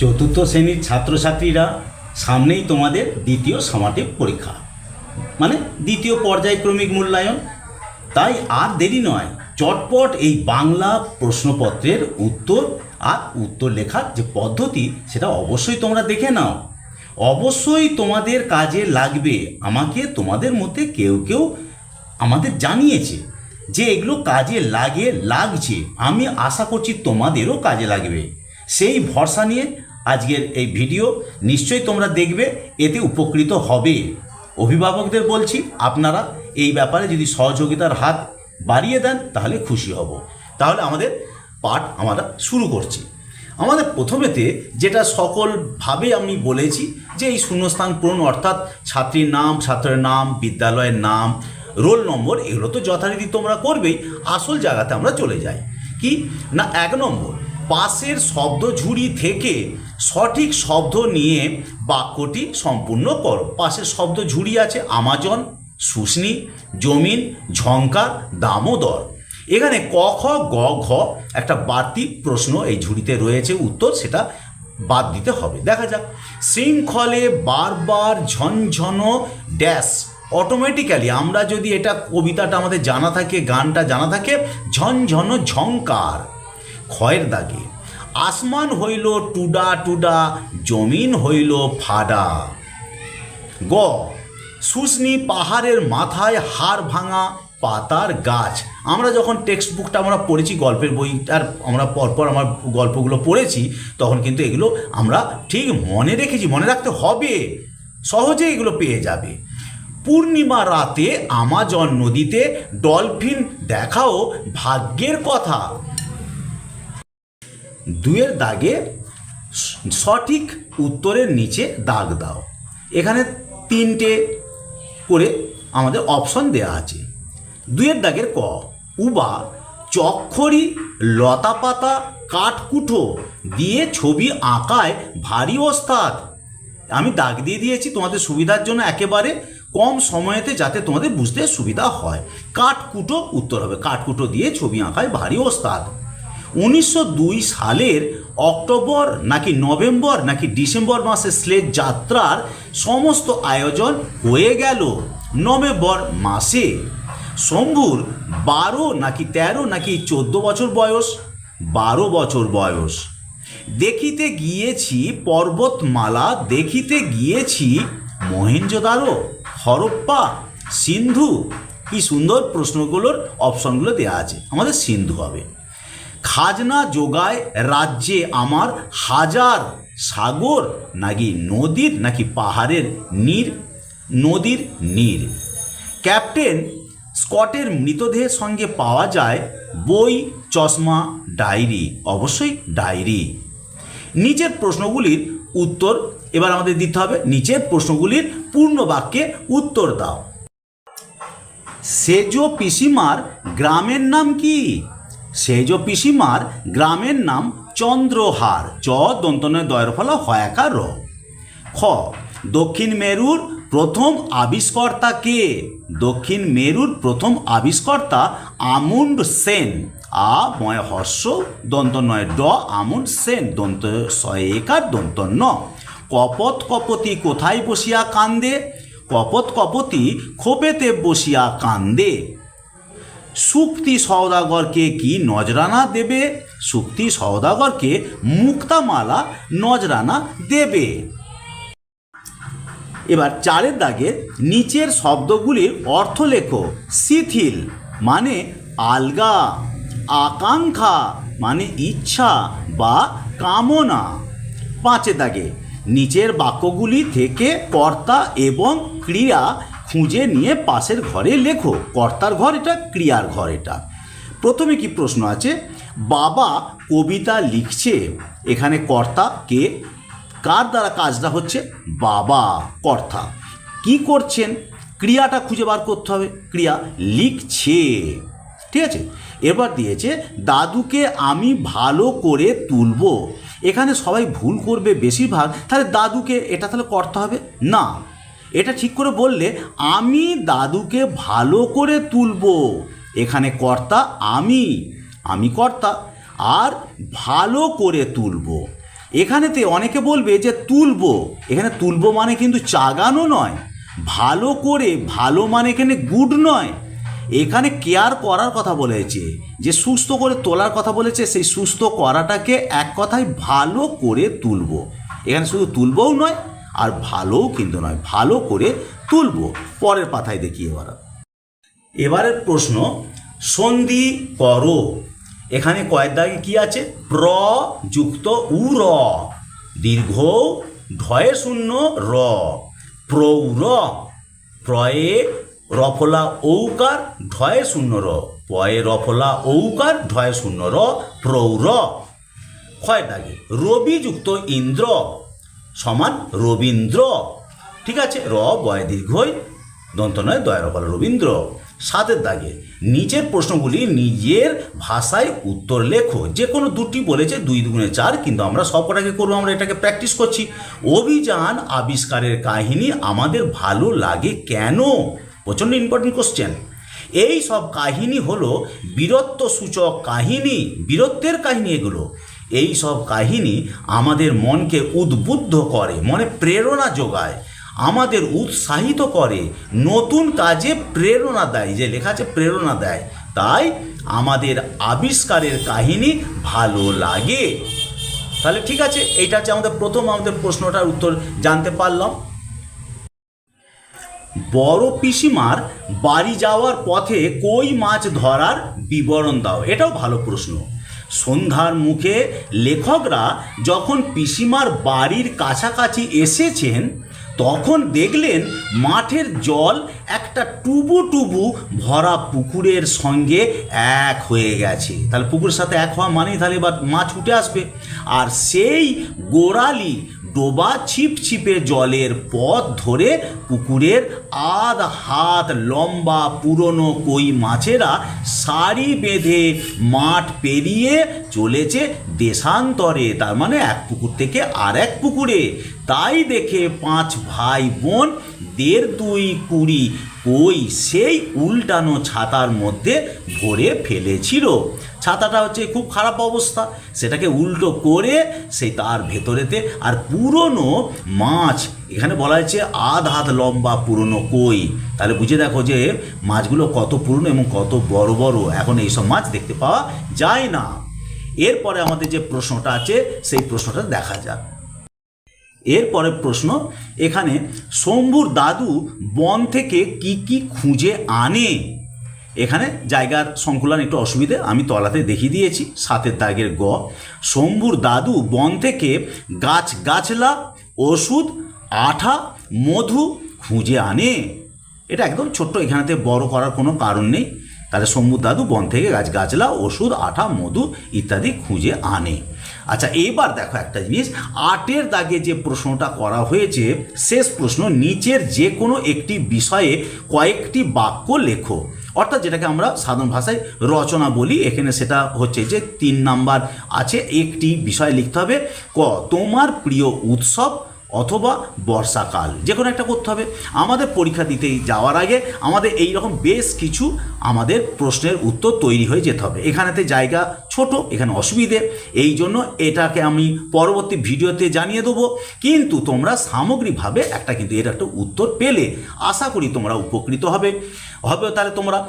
চতুর্থ শ্রেণির ছাত্রছাত্রীরা সামনেই তোমাদের দ্বিতীয় সামাটিক পরীক্ষা মানে দ্বিতীয় পর্যায়ক্রমিক মূল্যায়ন। তাই আর দেরি নয়, চটপট এই বাংলা প্রশ্নপত্রের উত্তর আর উত্তর লেখার যে পদ্ধতি, সেটা অবশ্যই তোমরা দেখে নাও। অবশ্যই তোমাদের কাজে লাগবে আমাকে তোমাদের মধ্যে কেউ কেউ আমাদের জানিয়েছে যে এগুলো কাজে লাগে, লাগছে। আমি আশা করছি তোমাদেরও কাজে লাগবে। সেই ভরসা নিয়ে আজকের এই ভিডিও নিশ্চয়ই তোমরা দেখবে, এতে উপকৃত হবে। অভিভাবকদের বলছি, আপনারা এই ব্যাপারে যদি সহযোগিতার হাত বাড়িয়ে দেন, তাহলে খুশি হব। তাহলে আমাদের পাঠ আমরা শুরু করছি। আমাদের প্রথমেতে যেটা সকলভাবে আমি বলেছি, যে এই শূন্যস্থান পূরণ অর্থাৎ ছাত্রীর নাম, ছাত্রের নাম, বিদ্যালয়ের নাম, রোল নম্বর, এগুলো তো যথারীতি তোমরা করবেই, আসল জায়গাতে আমরা চলে যাই। কি? না, এক নম্বর। পাশের শব্দ ঝুড়ি থেকে সঠিক শব্দ নিয়ে বাক্যটি সম্পূর্ণ করো। পাশের শব্দ ঝুড়ি আছে আমাজন শুষ্নি জমিন ঝঙ্কার দামোদর। এখানে ক, খ, গ, ঘ একটা বাড়তি প্রশ্ন এই ঝুড়িতে রয়েছে। উত্তর সেটা বাদ দিতে হবে। দেখা যাক। শৃঙ্খলে বারবার ঝনঝন ড্যাশ। অটোমেটিক্যালি আমরা যদি এটা কবিতাটা আমাদের জানা থাকে, গানটা জানা থাকে, ঝনঝন ঝঙ্কার ক্ষয়ের দাগে। আসমান হইল টুডা টুডা, জমিন হইল ফাডা। গ শুষ্নি পাহাড়ের মাথায় হাড় ভাঙা পাতার গাছ। আমরা যখন টেক্সট বুকটা আমরা পড়েছি, গল্পের বইটার আমরা পরপর আমার গল্পগুলো পড়েছি, তখন কিন্তু এগুলো আমরা ঠিক মনে রেখেছি, মনে রাখতে হবে। সহজে এগুলো পেয়ে যাবে। পূর্ণিমা রাতে আমাজন নদীতে ডলফিন দেখাও ভাগ্যের কথা। দুয়ের দাগে সঠিক উত্তরের নিচে দাগ দাও। এখানে তিনটে করে আমাদের অপশন দেওয়া আছে। দুয়ের দাগের ক, উবা চক্ষরি লতাপাতা কাঠকুঠো দিয়ে ছবি আঁকায় ভারী ওস্তাদ। আমি দাগ দিয়ে দিয়েছি তোমাদের সুবিধার জন্য একেবারে কম সময়েতে যাতে তোমাদের বুঝতে সুবিধা হয়। কাঠকুটো উত্তর হবে কাঠকুটো দিয়ে ছবি আঁকায় ভারী ওস্তাদ। উনিশশো দুই সালের অক্টোবর নাকি নভেম্বর নাকি ডিসেম্বর মাসে স্লেট যাত্রার সমস্ত আয়োজন হয়ে গেল নভেম্বর মাসে। শম্ভুর বারো নাকি তেরো নাকি চোদ্দ বছর বয়স? বারো বছর বয়স। দেখিতে গিয়েছি পর্বতমালা, দেখিতে গিয়েছি মহেঞ্জোদারো হরপ্পা, সিন্ধু। কি সুন্দর প্রশ্নগুলোর অপশনগুলো দেওয়া আছে। আমাদের সিন্ধু হবে। খাজনা যোগায় রাজ্যে আমার হাজার সাগর, নাকি নদীর, নাকি পাহাড়ের নীর, নদীর নীর। ক্যাপ্টেন স্কটের মৃতদেহের সঙ্গে পাওয়া যায় বই, চশমা, ডায়েরি, অবশ্যই ডায়েরি। নিচের প্রশ্নগুলির উত্তর, এবার আমাদের দিতে হবে নিচের প্রশ্নগুলির পূর্ণ বাক্যে উত্তর দাও। সেজো পিসিমার গ্রামের নাম কি? সেজো পিসিমার গ্রামের নাম চন্দ্রহার, চ দন্তনয় দয়ের ফলা হয়াকার র। খ, দক্ষিণ মেরুর প্রথম আবিষ্কর্তা কে? দক্ষিণ মেরুর প্রথম আবিষ্কর্তা আমুন্ড সেন। আ, ময় হর্ষ, দন্ত নয় ড, আমুন্ড সেন, দন্ত ছয় একার দন্ত ন। কপত কপতি কোথায় বসিয়া কান্দে? কপত কপতি খোপেতে বসিয়া কান্দে। সুক্তি সওদাগরকে কি নজরানা দেবে? সুক্তি সওদাগরকে মুক্তামালা নজরানা দেবে। এবার চারের দাগে নিচের শব্দগুলির অর্থ লেখো। শিথিল মানে আলগা, আকাঙ্ক্ষা মানে ইচ্ছা বা কামনা। পাঁচের দাগে নিচের বাক্যগুলি থেকে কর্তা এবং ক্রিয়া খুঁজে নিয়ে পাশের ঘরে লেখো, কর্তার ঘর এটা, ক্রিয়ার ঘর এটা। প্রথমে কি প্রশ্ন আছে? বাবা কবিতা লিখছে, এখানে কর্তা কে? কার দ্বারা কাজটা হচ্ছে? বাবা, কর্তা। কি করছেন? ক্রিয়াটা খুঁজে বার করতে হবে। ক্রিয়া লিখছে। ঠিক আছে? এবার দিয়েছে, দাদুকে আমি ভালো করে তুলবো। এখানে সবাই ভুল করবে বেশিরভাগ। তাহলে দাদুকে এটা তাহলে করতে হবে? না। এটা ঠিক করে বললে, আমি দাদুকে ভালো করে তুলবো। এখানে কর্তা আমি আমি কর্তা, আর ভালো করে তুলবো। এখানেতে অনেকে বলবে যে তুলবো, এখানে তুলবো মানে কিন্তু চাগানো নয়। ভালো করে, ভালো মানে এখানে গুড নয়। এখানে কেয়ার করার কথা বলেছে, যে সুস্থ করে তোলার কথা বলেছে, সেই সুস্থ করাটাকে এক কথায় ভালো করে তুলবো। এখানে শুধু তুলবও নয় আর ভালোও কিন্তু নয়, ভালো করে তুলবো পরের পাতায় দেখি এবার। এবারের প্রশ্ন, সন্ধি করো। এখানে কয়েক দাগে কি আছে? প্র যুক্ত উ র, দীর্ঘ ঢয়ে শূন্য র প্রৌর প্রয়ে রফলা ঔকার ঢয়ে শূন্য র, পয়ে রফলা ঔকার ঢয়ে শূন্য র প্রৌর ক্ষয় দাগে, রবি যুক্ত ইন্দ্র সমান রবীন্দ্র। ঠিক আছে? র, বয় দীর্ঘই, দন্ত নয়, দয় রফল রবীন্দ্র। সাতের দাগে, নিচের প্রশ্নগুলি নিজের ভাষায় উত্তর লেখো। যে কোনো দুটি বলেছে, দুই দুগুণে চার, কিন্তু আমরা সবকটাকে করব, আমরা এটাকে প্র্যাকটিস করছি। অভিযান আবিষ্কারের কাহিনী আমাদের ভালো লাগে কেন? প্রচণ্ড ইম্পর্টেন্ট কোশ্চেন এই সব কাহিনী হলো বীরত্ব সূচক কাহিনী। বীরত্বের কাহিনী এগুলো। এই সব কাহিনী আমাদের মনকে উদ্বুদ্ধ করে, মনে প্রেরণা যোগায়, আমাদের উৎসাহিত করে, নতুন কাজে প্রেরণা দেয়, যে লেখা আছে প্রেরণা দেয়। তাই আমাদের আবিষ্কারের কাহিনী ভালো লাগে। তাহলে ঠিক আছে এটা হচ্ছে আমাদের প্রথম, আমাদের প্রশ্নটার উত্তর জানতে পারলাম। বড় পিসিমার বাড়ি যাওয়ার পথে কই মাছ ধরার বিবরণ দাও, এটাও ভালো প্রশ্ন। সন্ধ্যার মুখে লেখকরা যখন পিসিমার বাড়ির কাছাকাছি এসেছেন, তখন দেখলেন মাঠের জল একটা টুবু টুবু ভরা পুকুরের সঙ্গে এক হয়ে গেছে। তাহলে পুকুরের সাথে এক হওয়া মানেই তাহলে এবার মাছ উঠে আসবে। আর সেই গোড়ালি ডোবা ছিপ ছিপে জলের পথ ধরে পুকুরের আধ হাত লম্বা পুরনো কই মাছেরা সারি বেঁধে মাঠ পেরিয়ে চলেছে দেশান্তরে, তার মানে এক পুকুর থেকে আর এক পুকুরে। তাই দেখে পাঁচ ভাই বোন, দেড় দুই কুড়ি কই সেই উল্টানো ছাতার মধ্যে ভরে ফেলেছিল। ছাতাটা হচ্ছে খুব খারাপ অবস্থা। সেটাকে উল্টো করে সেই তার ভেতরেতে আর পুরনো মাছ, এখানে বলা হয়েছে আধ হাত লম্বা পুরনো কই। তাহলে বুঝে দেখো যে মাছগুলো কত পুরনো এবং কত বড় বড়। এখন এইসব মাছ দেখতে পাওয়া যায় না। এরপরে আমাদের যে প্রশ্নটা আছে, সেই প্রশ্নটা দেখা যাক। এরপরে প্রশ্ন, এখানে শম্ভুর দাদু বন থেকে কি কি খুঁজে আনে? এখানে জায়গার সংকুলন একটু অসুবিধে, আমি তলাতে দেখিয়ে দিয়েছি, সাতের দাগের গ। শম্ভুর দাদু বন থেকে গাছ গাছলা, ওষুধ, আঠা, মধু খুঁজে আনে। এটা একদম ছোট্ট, এখানেতে বড় করার কোনো কারণ নেই। তাহলে শম্ভুর দাদু বন থেকে গাছ গাছলা, ওষুধ, আঠা, মধু ইত্যাদি খুঁজে আনে। আচ্ছা এবার দেখো একটা জিনিস, আটের দাগে যে প্রশ্নটা করা হয়েছে, শেষ প্রশ্ন, নিচের যে কোনো একটি বিষয়ে কয়েকটি বাক্য লেখো। অর্থাৎ যেটাকে আমরা সাধারণ ভাষায় রচনা বলি, এখানে সেটা হচ্ছে যে তিন নাম্বার আছে, একটি বিষয় লিখতে হবে, ক, তোমার প্রিয় উৎসব অথবা বর্ষাকাল। যে কোনো একটা করতে হবে। আমাদের পরীক্ষা দিতে যাওয়ার আগে আমাদের এই রকম বেশ কিছু আমাদের প্রশ্নের উত্তর তৈরি হয়ে যেতে হবে। এখানেতে জায়গা ছোট, এখানে অসুবিধে। এই জন্য এটাকে আমি পরবর্তী ভিডিওতে জানিয়ে দেবো। কিন্তু তোমরা সামগ্রিকভাবে একটা কিন্তু এর একটা উত্তর পেলে আশা করি তোমরা উপকৃত হবে। হবে তাহলে তোমরা,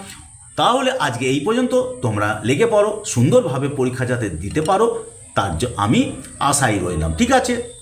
তাহলে আজকে এই পর্যন্ত তোমরা লেগে পড়ো, সুন্দরভাবে পরীক্ষা যাতে দিতে পারো, তার আমি আশাই রইলাম, ঠিক আছে?